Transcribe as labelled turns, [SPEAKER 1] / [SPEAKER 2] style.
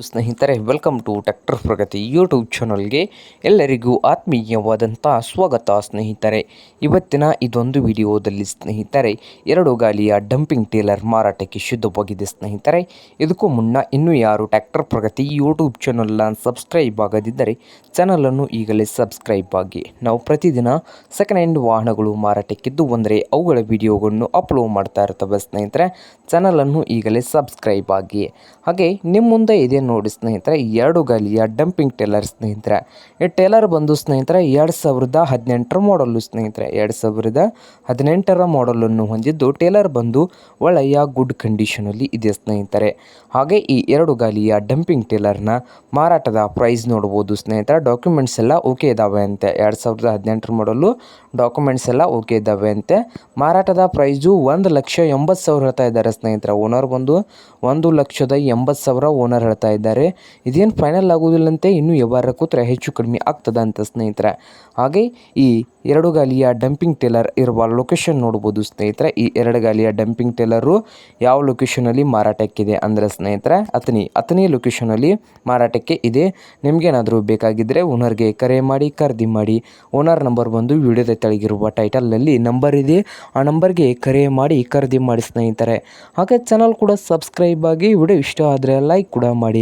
[SPEAKER 1] ಸ್ನೇಹಿತರೆ welcome to tractor Pragati YouTube ಚಾನಲ್ಗೆ ಎಲ್ಲರಿಗೂ ಆತ್ಮೀಯವಾದಂಥ ಸ್ವಾಗತ ಸ್ನೇಹಿತರೆ. ಇವತ್ತಿನ ಇದೊಂದು ವಿಡಿಯೋದಲ್ಲಿ ಸ್ನೇಹಿತರೆ, ಎರಡು ಗಾಲಿಯ ಡಂಪಿಂಗ್ ಟೇಲರ್ ಮಾರಾಟಕ್ಕೆ ಶುದ್ಧವಾಗಿದೆ ಸ್ನೇಹಿತರೆ. ಇದಕ್ಕೂ ಮುನ್ನ ಇನ್ನೂ ಯಾರು ಟ್ಯಾಕ್ಟರ್ ಪ್ರಗತಿ ಯೂಟ್ಯೂಬ್ ಚಾನಲ್ನ ಸಬ್ಸ್ಕ್ರೈಬ್ ಆಗದಿದ್ದರೆ ಚಾನಲನ್ನು ಈಗಲೇ ಸಬ್ಸ್ಕ್ರೈಬ್ ಆಗಿ. ನಾವು ಪ್ರತಿದಿನ ಸೆಕೆಂಡ್ ಹ್ಯಾಂಡ್ ವಾಹನಗಳು ಮಾರಾಟಕ್ಕಿದ್ದು ಅಂದರೆ ಅವುಗಳ ವಿಡಿಯೋಗಳನ್ನು ಅಪ್ಲೋಡ್ ಮಾಡ್ತಾ ಇರ್ತವೆ ಸ್ನೇಹಿತರೆ. ಚಾನಲನ್ನು ಈಗಲೇ ಸಬ್ಸ್ಕ್ರೈಬ್ ಆಗಿ. ಹಾಗೆ ನಿಮ್ಮ ಮುಂದೆ ಇದೆ ನೋಡಿ ಸ್ನೇಹಿತರೆ, ಎರಡು ಗಾಲಿಯ ಡಂಪಿಂಗ್ ಟೇಲರ್ ಸ್ನೇಹಿತರೆ. ಈ ಟೇಲರ್ ಬಂದು ಸ್ನೇಹಿತರೆ, ಎರಡು ಸಾವಿರದ ಹದಿನೆಂಟರ ಮಾಡಲು ಸ್ನೇಹಿತರೆ. ಎರಡು ಸಾವಿರದ ಹದಿನೆಂಟರ ಮಾಡಲನ್ನು ಹೊಂದಿದ್ದು ಟೇಲರ್ ಬಂದು ಒಳ್ಳೆಯ ಗುಡ್ ಕಂಡೀಷನಲ್ಲಿ ಇದೆ ಸ್ನೇಹಿತರೆ. ಹಾಗೆ ಈ ಎರಡು ಗಾಲಿಯ ಡಂಪಿಂಗ್ ಟೇಲರ್ನ ಮಾರಾಟದ ಪ್ರೈಸ್ ನೋಡ್ಬೋದು ಸ್ನೇಹಿತರೆ. ಡಾಕ್ಯುಮೆಂಟ್ಸ್ ಎಲ್ಲ ಓಕೆ ಇದ್ದಾವೆ ಅಂತೆ. ಎರಡು ಸಾವಿರದ ಹದಿನೆಂಟರ ಮಾಡಲು ಡಾಕ್ಯುಮೆಂಟ್ಸ್ ಎಲ್ಲ ಓಕೆ ಇದ್ದಾವೆ ಅಂತೆ. ಮಾರಾಟದ ಪ್ರೈಸು ಒಂದು ಲಕ್ಷ ಎಂಬತ್ತು ಸಾವಿರ ಹೇಳ್ತಾ ಇದ್ದಾರೆ ಸ್ನೇಹಿತರೆ. ಓನರ್ ಬಂದು ಒಂದು ಲಕ್ಷದ ಎಂಬತ್ತು ಸಾವಿರ ಓನರ್ ಹೇಳ್ತಾ ಇದ್ದಾರೆ. ಇದೇನು ಫೈನಲ್ ಆಗೋದಿಲ್ಲಂತೆ ಇನ್ನೂ ವ್ಯವಹಾರ ಕೂತ್ರೆ ಹೆಚ್ಚು ಕಡಿಮೆ ಆಗ್ತದೆ ಅಂತ ಸ್ನೇಹಿತರೆ. ಹಾಗೆ ಈ ಎರಡು ಗಾಲಿಯ ಡಂಪಿಂಗ್ ಟೇಲರ್ ಇರುವ ಲೊಕೇಶನ್ ನೋಡ್ಬೋದು ಸ್ನೇಹಿತರೆ. ಈ ಎರಡು ಗಾಲಿಯ ಡಂಪಿಂಗ್ ಟೇಲರು ಯಾವ ಲೊಕೇಶನಲ್ಲಿ ಮಾರಾಟಕ್ಕಿದೆ ಅಂದರೆ ಸ್ನೇಹಿತರೆ ಅತನಿ ಅತನಿ ಲೊಕೇಶನಲ್ಲಿ ಮಾರಾಟಕ್ಕೆ ಇದೆ. ನಿಮಗೇನಾದರೂ ಬೇಕಾಗಿದ್ದರೆ ಓನರ್ಗೆ ಕರೆ ಮಾಡಿ, ಖರೀದಿ ಮಾಡಿ. ಓನರ್ ನಂಬರ್ ಬಂದು ವಿಡಿಯೋದ ತೆಳಗಿರುವ ಟೈಟಲ್ನಲ್ಲಿ ನಂಬರ್ ಇದೆ. ಆ ನಂಬರ್ಗೆ ಕರೆ ಮಾಡಿ, ಖರೀದಿ ಮಾಡಿ ಸ್ನೇಹಿತರೆ. ಹಾಗೆ ಚಾನಲ್ ಕೂಡ ಸಬ್ಸ್ಕ್ರೈಬ್ ಆಗಿ, ವಿಡಿಯೋ ಇಷ್ಟ ಆದರೆ ಲೈಕ್ ಕೂಡ ಮಾಡಿ.